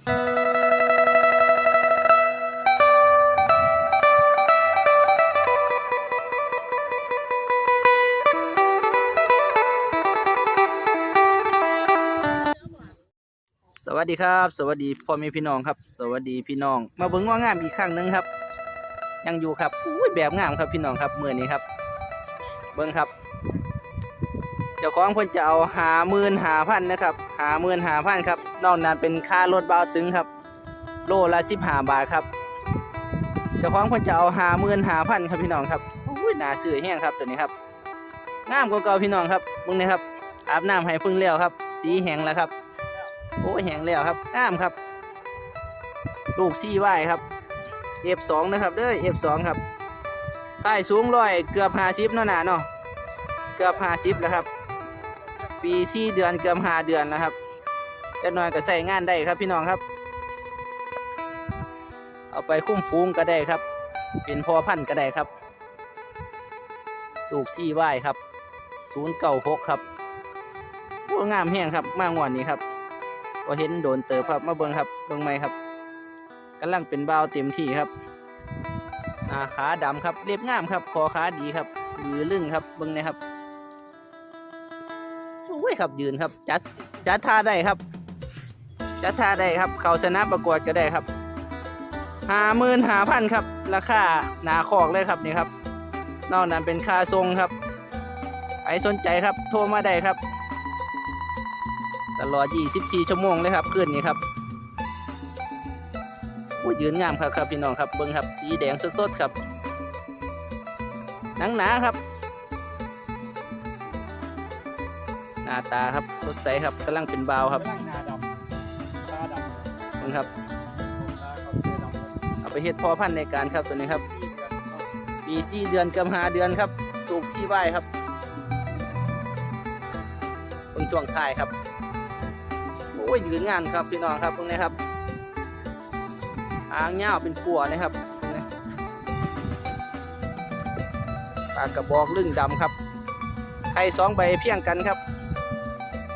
สวัสดีครับ สวัสดีพ่อแม่พี่น้องครับ สวัสดีพี่น้อง มาเบิ่งว่างามอีกครั้งหนึงครับ ยังอยู่ครับอุ้ยแบบงามครับพี่น้องครับเมื้อนี้ครับ เบิ่งครับ เจ้าของเพิ่นจะเอาหาหมื่นหาพันนะครับหาหมื่นหาพันครับนอกนั้นเป็นค่ารถเบาตึงครับ โลละสิบห้าบาทครับ เจ้าของเพิ่นจะเอาหาหมื่นหาพันครับพี่น้องครับอุ้ยน่าซื้อแห้งครับตัวนี้ครับงามกว่าเก่าพี่น้องครับเบิ่งนี่ครับอาบน้ำให้พิ่งแล้วครับ สีแห้งแล้วครับ โอ้แห้งแล้วครับงามครับ ลูกซี่ไหวครับ F2 นะครับเด้อ F2 ครับค่ายสูงร้อยเกือบห้าสิบเนาะหนาเนาะเกือบห้าสิบแล้วครับ ปีสี่เดือนเกือบห้าเดือนแล้วครับจะน้อยก็ใส่งานได้ครับพี่น้องครับ เอาไปคุ้มฟูงก็ได้ครับ เป็นพอพันธุ์ก็ได้ครับ ลูกซี่ไหวครับศูนย์เก้าหกครับโอ้งามแห้งครับมากงวนนี้ครับพอเห็นโดนเติบครับมาเบิ่งครับเบิ่งไหมครับกำลังเป็นบ่าวเต็มที่ครับอาขาดำครับเรียบงามครับคอขาดีครับมือลึงครับเบิ่งนะครับ ยครับยืนครับ จัดจัดท่าได้ครับ จัดท่าได้ครับ เขาชนะประกวดก็ได้ครับหาหมื่นหาพันครับ ราคาหนาคอกเลยครับนี่ครับ นอกนั้นเป็นค่าทรงครับใครสนใจครับ โทรมาได้ครับ ตลอด 24 ชั่วโมงเลยครับคืนนี้ครับโอ้ยืนงามครับครับพี่น้องครับเบิ้งครับ สีแดงสดๆครับหนังหนาครับ หน้าตาครับสดใสครับกำลังเป็นบาวครับร่างงาดำตาดำเบิ้งครับตาเขาไม่ดำเอาไปเฮ็ดพอพันธุ์ในการครับตัวนี้ครับสี่เดือนเนาะปี4เดือนกับ5เดือนครับสูบซี่ใบครับเบิ่งช่วงท้ายครับโอ้ยยืนงานครับพี่น้องครับเบิ่งนะครับหางยาวเป็นปัวเลยครับนี่ปากกระบอกลึงดำครับไข่สองใบเพียงกันครับ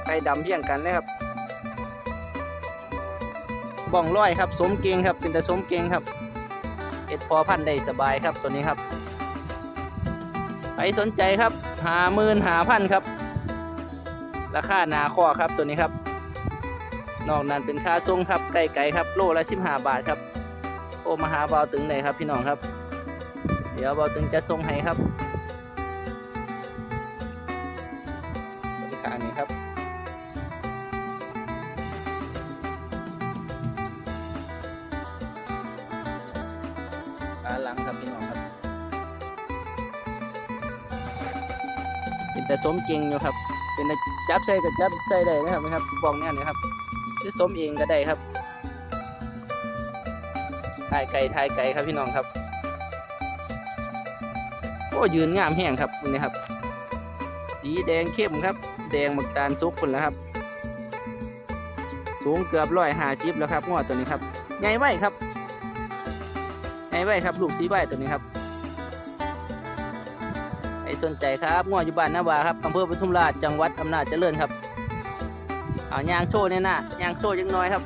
ไข่ดำเพี้ยงกันเลยครับบ้องร้อยครับ สมเกงครับ เป็นแต่สมเกงครับเอ็ดพอพันได้สบายครับตัวนี้ครับใครสนใจครับหาหมื่นหาพันครับ ราคานาข้อครับตัวนี้ครับ นอกนั้นเป็นค่าทรงครับไก่ไก่ครับ โลละสิบห้าบาทครับ โอมาหาเบาตึงเลยครับพี่น้องครับ เดี๋ยวเบาตึงจะส่งให้ครับาหลังครับพี่น้องครับเป็นแต่สมเก่งอยู่ครับ เป็นแต่จับใส่ก็จับใส่ได้นะครับนะครับบองแน่นะครับที่สมเองก็ได้ครับถ่ายไก่ถ่ายไก่ครับพี่น้องครับโอ้ยืนงามแห้งครับนี่ครับ สีแดงเข้มครับ แดงหมักตาลซุกคนแล้วครับ สูงเกือบร้อยห้าสิบแล้วครับงวดตัวนี้ครับใหญ่ไว้ครับ ใหญ่ไว้ครับลูกสีใบตัวนี้ครับใครสนใจครับงวดอยู่บ้านนาวาครับอำเภอปทุมราชจังหวัดอำนาจเจริญครับเอายางโชว์เนี่ยนะยางโชว์ยังน้อยครับ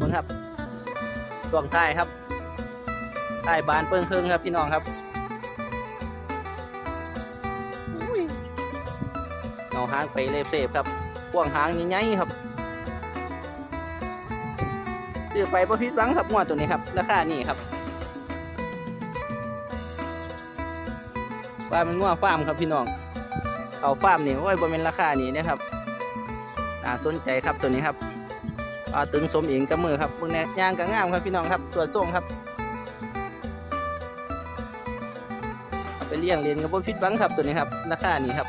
บนครับช่วงท้ครับใต้บานเปิ้งเพิงครับพี่น้องครับเอาหางไปเลยเสพครับพ่วงหางใหญ่ๆครับซื้อไปประพิษบังครับงวดตัวนี้ครับราคานี่ครับ ว่ามันงวดฟาร์มครับพี่น้อง เอาฟาร์มนี่โอ้ยบ่เป็นราคานี่นะครับน่าสนใจครับตัวนี้ครับเอาตึงสมเองกับมือครับพวกนี้ยางก็งามครับพี่น้องครับสวยส่งครับไปเลี้ยงเรียนกับบ่ผิดหวังครับตัวนี้ครับราคานี้ครับ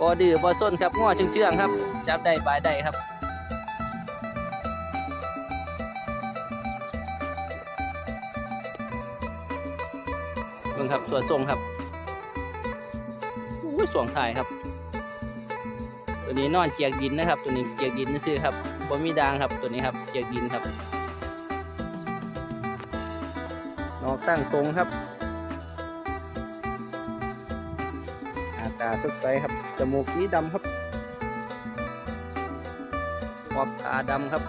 บ่ดื้อบ่ส้นครับง้อเชื่องๆครับจับได้บายได้ครับ ครับส่วนส่งครับอุ้ยสวงถ่ายครับ ตัวนี้นอนเจียกดินนะครับ ตัวนี้เจียกดินซื่อครับบ่มีดางครับตัวนี้ครับเจียกดินครับนอกตั้งตรงครับหน้าตาสดใสครับจมูกสีดำครับขอบตาดำครับ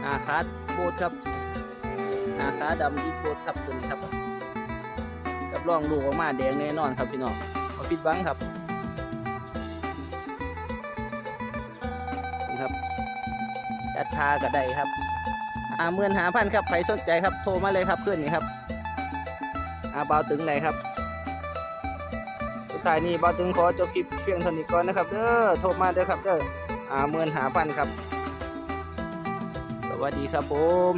หน้าขาโบดครับหน้าขาดำอีโบดครับตัวนี้ครับ รองลูกออกมาแดงแน่นอนครับพี่น้องมาปิดบังครับนี่ครับจัดทาก็ได้ครับอาเมื่อนหาพันครับใครสนใจครับ โทรมาเลยครับเพื่อนนี่ครับอาเบาตึงไหนครับ สุดท้ายนี้เบาตึงขอจบคลิปเพียงเท่านี้ก่อนนะครับเด้อโทรมาเด้อครับเด้ออาเมื่อนหาพันครับ สวัสดีครับผม